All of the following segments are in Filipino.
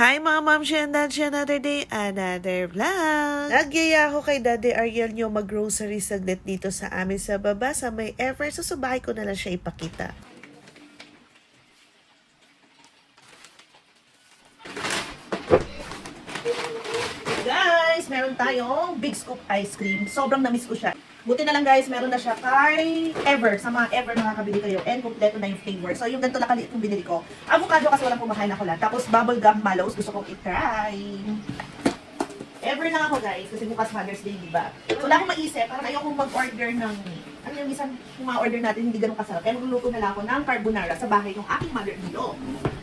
Hi mga ma'am, and that's another day, another vlog. Nagyaya ako kay Daddy Ariel nyo mag-grocery saglit dito sa amin sa baba sa may ever. So subahay ko na lang siya ipakita. Guys, meron tayong Big Scoop Ice Cream. Sobrang namiss ko siya. Buti na lang guys, meron na siya kay Ever. Sa mga Ever nakakabili kayo. And kompleto na yung flavor. So yung ganito na kaliit yung binili ko. Avocado kasi walang kumakain ako lang. Tapos bubble gum mallows. Gusto kong i-try. Ever lang ako guys. Kasi bukas Mother's Day, di ba? So wala akong maisip. Parang ayokong mag-order ng... Ano yung minsan yung mga order natin hindi ganun kasarap. Kaya magluluto na lang ako ng carbonara sa bahay ng aking mother-in-law.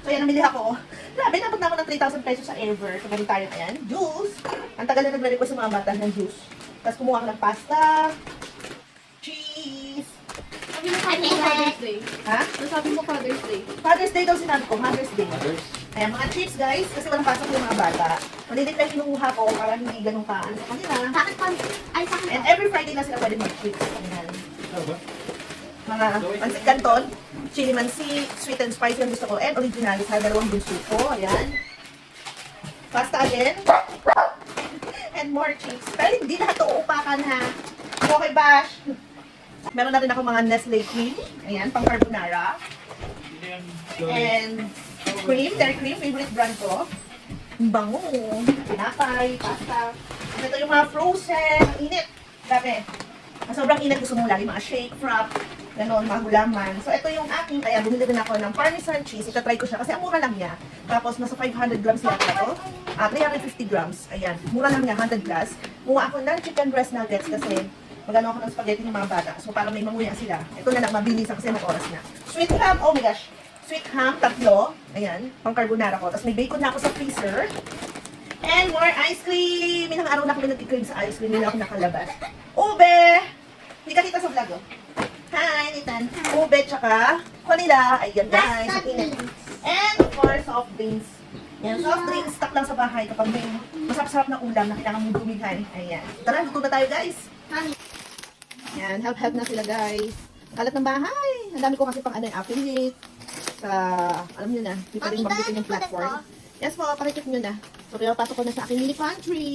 So yan, namili ako. Grabe, napag na ako ng 3,000 pesos sa Ever. So ganun tayo na yan. Juice. Ang tagal na nagre-request sa mga bata ng juice. Tapos kumuha ako ng pasta. Cheese. Sabi mo Father's Father's Day. Ha? Nasabi mo Father's Day. Father's Day daw sinabi ko. Mother's Day. Ayan, mga chips guys. Kasi walang pasok yung mga bata. Malilit lang kinukuha ko para hindi ganun ka. Ano sa kanila. Sa akin pa, ay sa akin And pa. every Friday na sila pwede mag-chips. Ayan. Mga pancit canton, chili mansi, sweet and spicy ang gusto ko. And original sa dalawang bunso ko. Ayan. Pasta again. And more chips. Pero hindi lahat ito upakan ha. Okay, Bash. Meron na rin ako mga Nestle cream. Ayan, pang carbonara. And cream, dairy cream, favorite brand ko. Ang bango. Pinapay, pasta. Ito yung mga frozen. Init. Grabe. Sobrang init gusto mo lagi mga shake, frap, gano'n, mga gulaman. So, ito yung aking, kaya bumili din ako ng parmesan cheese. Itatry ko siya kasi ang mura lang niya. Tapos, nasa 500 grams yata ito. Ah, 350 grams. Ayan. Mura lang niya, 100 plus. Muha ako ng chicken breast nuggets kasi magano ako ng spaghetti ng mga bata. So, para may manguya sila. Ito na lang, mabilis kasi ng oras na. Sweet ham, oh my gosh. Sweet ham, tatlo. Ayan, pang carbonara ko. Tapos may bacon na ako sa freezer. And more ice cream. Ilang araw na ako nagkikrave sa ice cream. Hindi na ako nakalabas. Ube! Hindi ka kita sa vlog, oh. Hi, Nitan. Ube, tsaka vanilla. Ayan, guys. Ang init. And more soft drinks. Yan, soft drinks. Stock lang sa bahay kapag may masarap-sarap na ulam na kailangan mong bumihan. Ayan. Tara, luto na tayo, guys. Yan, help-help na sila, guys. Kalat ng bahay. Ang dami ko kasi pang ano yung affiliate. Sa, alam niyo na, hindi pa rin Mami, banggitin yung platform. Yes po, pakikip nyo na. So, pinapasok ko na sa aking mini pantry.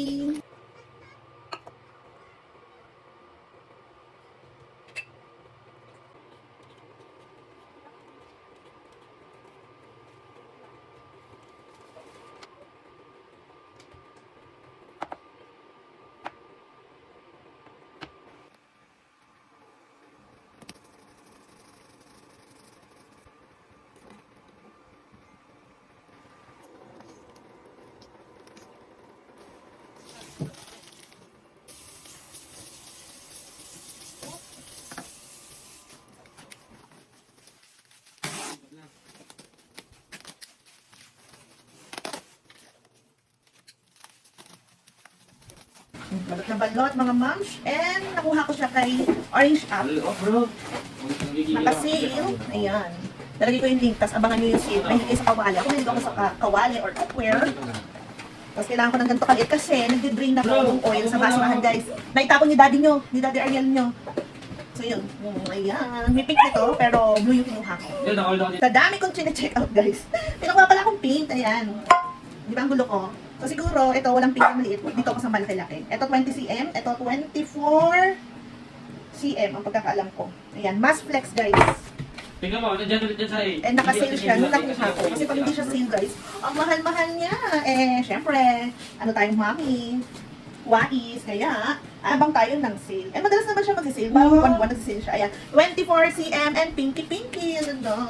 Balot na balot, mga moms. And nakuha ko siya kay Orange App. Naka-sale. Ayan. Nalagay ko yung link, tapos abangan nyo yung sale. May higay sa kawali. Ako hindi ako sa ka- kawali or cookware. Tapos kailangan ko ng ganito kalit kasi nagdi-drain na ako ng oil sa basurahan, guys. Naitapon ni daddy nyo, ni daddy Ariel nyo. So yun, Mm, ayan. May pink nito, pero blue yung kinuha ko. Sa dami kong chine-check out, guys. Pinukuha pala akong pink, ayan. Di ba ang gulo ko? So siguro, ito walang pink na maliit. Dito ako sa malaki-laki. Ito 20 cm, ito 24 cm ang pagkakaalam ko. Ayan, mass flex, guys. Tingnan mo, nandiyan ulit dyan sa A. And naka-sale siya nung nakuha ko. Kasi pag hindi siya sale, guys, ang mahal-mahal niya. Eh, syempre, ano tayong mami? Wais, kaya, abang tayo ng sale. Eh, madalas naman siya mag-sale. Parang buwan-buwan nag-sale siya. Ayan, 24 cm and pinky-pinky. Ano daw?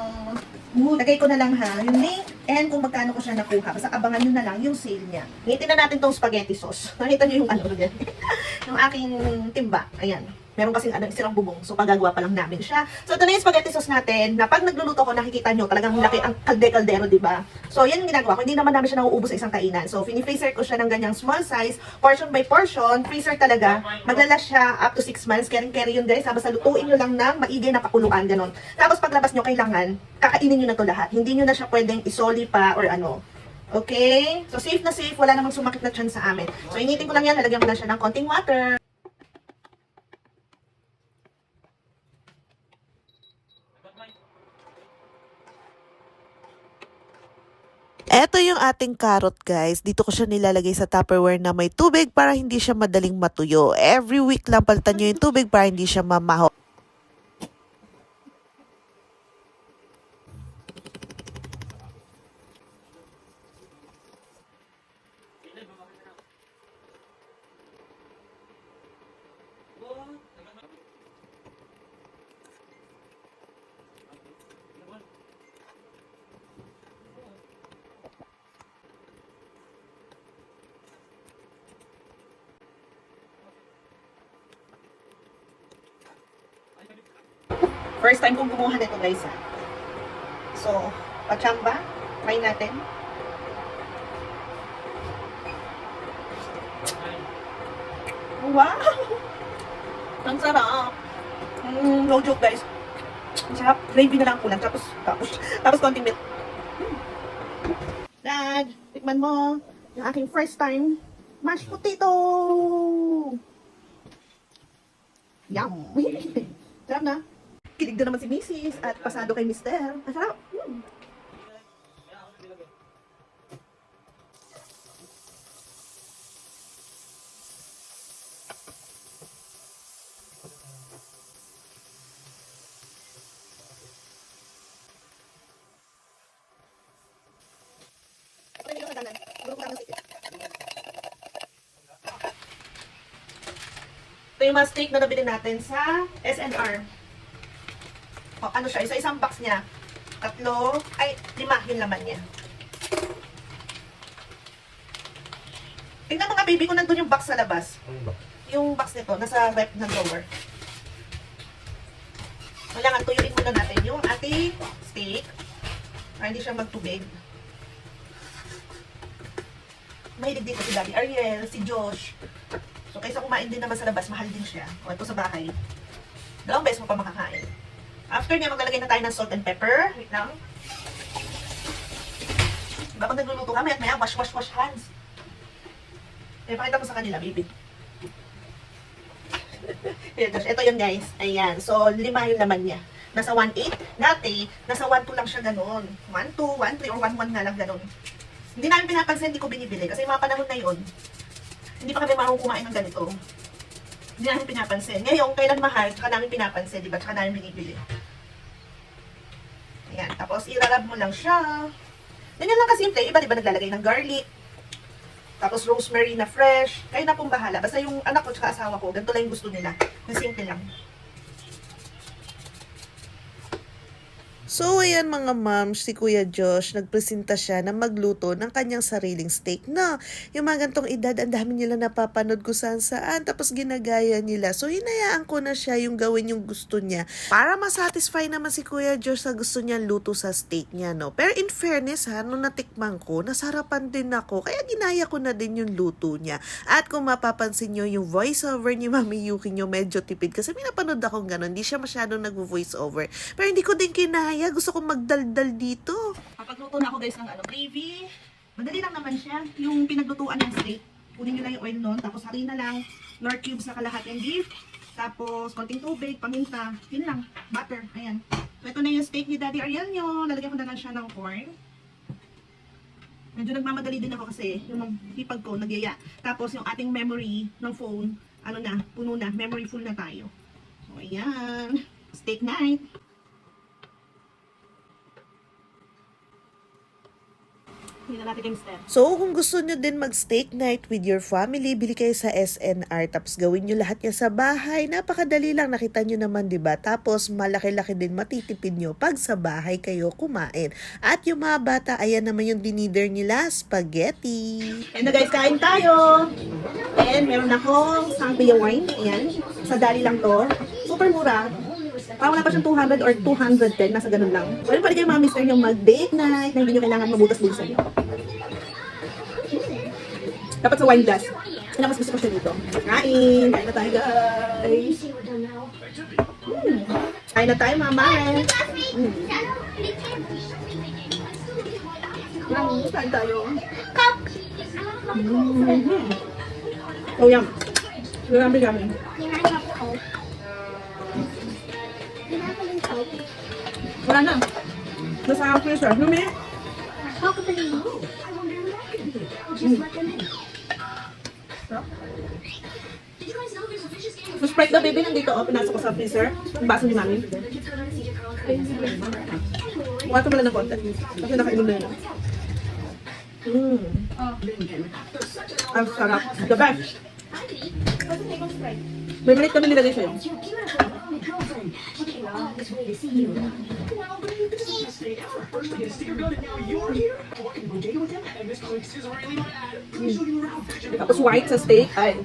Lagay ko na lang ha, yung link and kung magkano ko siya nakuha. Basta abangan nyo na lang yung sale niya. Ngitin na natin tong spaghetti sauce. Nakita nyo yung ano yan. yung aking timba. Ayan. Meron kasing ano, sirang bubong. So, pagagawa pa lang namin siya. So, ito na yung spaghetti sauce natin na pag nagluluto ko, nakikita nyo, talagang laki ang kalde-kaldero, di ba? So, yan yung ginagawa ko. Hindi naman namin siya nauubos sa isang kainan. So, fini-freezer ko siya ng ganyang small size, portion by portion, freezer talaga. Maglalas siya up to 6 months. Carry-carry yun, guys. Basta lutuin nyo lang ng maigay na pakuluan, ganon. Tapos, paglabas nyo, kailangan, kakainin nyo na to lahat. Hindi nyo na siya pwedeng isoli pa or ano. Okay? So, safe na safe. Wala namang sumakit na tiyan sa amin. So, initin ko lang yan. Lalagyan ko lang siya ng konting water. Ito yung ating carrot guys, dito ko siya nilalagay sa Tupperware na may tubig para hindi siya madaling matuyo. Every week lang palitan nyo yung tubig para hindi siya mamaho. First time kong kumuha nito guys ha. So, pachamba, try natin. Wow! Ang sarap! Mm, no joke guys. Ang sarap. Gravy na lang kulang. Tapos, tapos, tapos konting milk. Mm. Dad, tikman mo yung aking first time mashed potato! Yum! sarap na. Kilig na naman si Mrs. at pasado kay Mister. Ang sarap. Mm. Ito yung mga steak na nabili natin sa SNR. Ano siya, isa-isang box niya. Tatlo, ay, lima yung laman niya. Tingnan mo nga, baby, kung nandun yung box sa labas. Yung box nito, nasa rep ng drawer. Kailangan tuyuin muna natin yung ating steak para hindi siya magtubig. Mahilig dito si Daddy Ariel, si Josh. So, kaysa kumain din naman sa labas, mahal din siya. O, ito sa bahay. Dalawang beses mo pa makakain. After niya, maglalagay na tayo ng salt and pepper. Wait lang. Diba kung nagluluto ka, maya maya, wash, wash, wash hands. Eh, pakita mo sa kanila, baby. Ito yun, guys. Ayan. So, lima yung laman niya. Nasa 1.8. Dati, nasa 1.2 lang siya ganun. 1.2, 1.3, or 1.1 nga lang ganun. Hindi namin pinapansin, hindi ko binibili. Kasi mga panahon na yun, hindi pa kami marunong kumain ng ganito. Hindi namin pinapansin. Ngayon, kailan mahal, tsaka namin pinapansin, di ba? Tsaka namin binibili. Tapos, irarab mo lang siya. Ganyan lang kasimple. Iba, di ba, naglalagay ng garlic. Tapos, rosemary na fresh. Kayo na pong bahala. Basta yung anak ko tsaka asawa ko, ganito lang yung gusto nila. Yung simple lang. So, ayan mga moms, si Kuya Josh, nagpresenta siya na magluto ng kanyang sariling steak na. Yung mga gantong edad, ang dami nila napapanood ko saan saan, tapos ginagaya nila. So, hinayaan ko na siya yung gawin yung gusto niya. Para masatisfy naman si Kuya Josh sa gusto niyang luto sa steak niya, no? Pero in fairness ha, nung natikman ko, nasarapan din ako. Kaya ginaya ko na din yung luto niya. At kung mapapansin nyo, yung voiceover ni Mami Yuki nyo medyo tipid. Kasi may napanood akong ganun, hindi siya masyadong nag-voiceover. Pero hindi ko din kinaya. Gusto kong magdaldal dito. Kapag luto na ako guys ng ano, gravy, madali lang naman siya. Yung pinaglutuan ng steak, kunin nyo lang yung oil nun, tapos harina lang, nor cubes na kalahating beef, tapos konting tubig, paminta, yun lang, butter, ayan. So ito na yung steak ni Daddy Ariel nyo, lalagyan ko na lang siya ng corn. Medyo nagmamadali din ako kasi yung hipag ko nagyaya. Tapos yung ating memory ng phone, ano na, puno na, memory full na tayo. So ayan, steak night. Hindi na natin yung step. So, kung gusto nyo din mag-steak night with your family, bili kayo sa SNR. Tapos gawin nyo lahat yan sa bahay. Napakadali lang. Nakita nyo naman, di ba? Tapos, malaki-laki din matitipid nyo pag sa bahay kayo kumain. At yung mga bata, ayan naman yung dinider nila, spaghetti. And na guys, kain tayo. And meron akong Sangria wine. Ayan. Sa dali lang to. Super mura. Parang wala pa siyang 200 or 210. Nasa ganun lang. Pwede pwede kayo mga mister yung mag-date night na hindi nyo kailangan mabutas-butas nyo. Dapat sa wine glass. Kaya mas gusto ko siya dito. Kain! Kain na tayo guys! Mm. Kain na tayo mama! Mm. Mm, Kain tayo. Mm-hmm. Oh, yum. Yummy, yummy. Wala na. Nasa freezer. Lumi. So, Sprite na baby nandito, oh, pinasok ko sa freezer. Baso ni mami. Ko muna ng konti. Kasi nakainom na yun. Mmm. Ang sarap. The best. May maliit kami nilagay sa'yo. Tapos white sa steak. Ay,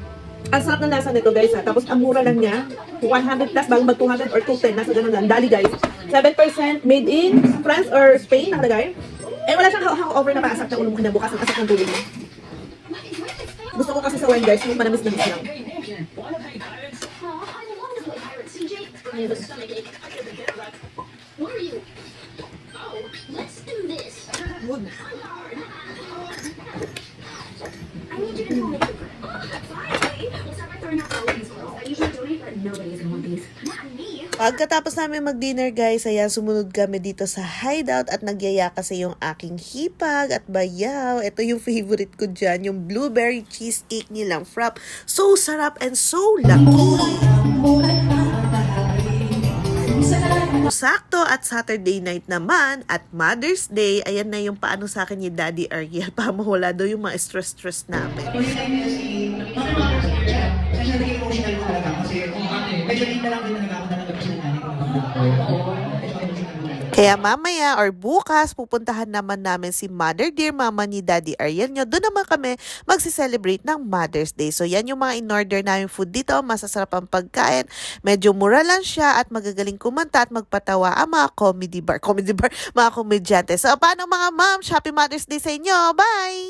ang sarap ng lasa nito guys ha. Tapos ang mura lang niya. 100 plus bago mag 200 or 210. Nasa ganun lang. Dali guys. 7% made in France or Spain nakalagay. Eh wala siyang hangover na paasap na ulo mo kinabukas ang asap ng tulog mo. Gusto ko kasi sa wine guys, yung manamis-namis lang. What are you? Pagkatapos namin mag-dinner guys, ayan, sumunod kami dito sa hideout at nagyaya kasi yung aking hipag at bayaw. Ito yung favorite ko dyan, yung blueberry cheesecake nilang frap. So sarap and so laki. Sakto at Saturday night naman at Mother's Day, ayan na yung paano sa akin ni Daddy Ariel para mawala daw yung mga stress-stress namin. Kaya mamaya or bukas, pupuntahan naman namin si Mother Dear Mama ni Daddy Ariel nyo. Doon naman kami magsi-celebrate ng Mother's Day. So yan yung mga in-order namin food dito. Masasarap ang pagkain. Medyo mura lang siya at magagaling kumanta at magpatawa ang mga comedy bar. Comedy bar, mga komedyante. So paano mga ma'am? Happy Mother's Day sa inyo. Bye!